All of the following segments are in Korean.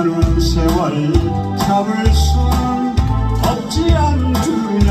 많은 세월 잡을 수는 없지 않으나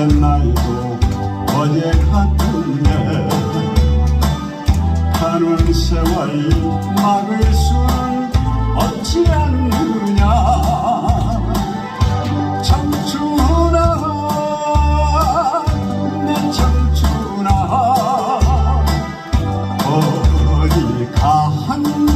어제 말고 어제 같은데 가는 세월이 막을 수 없지 않느냐. 청춘아 내 청춘아 어디 가한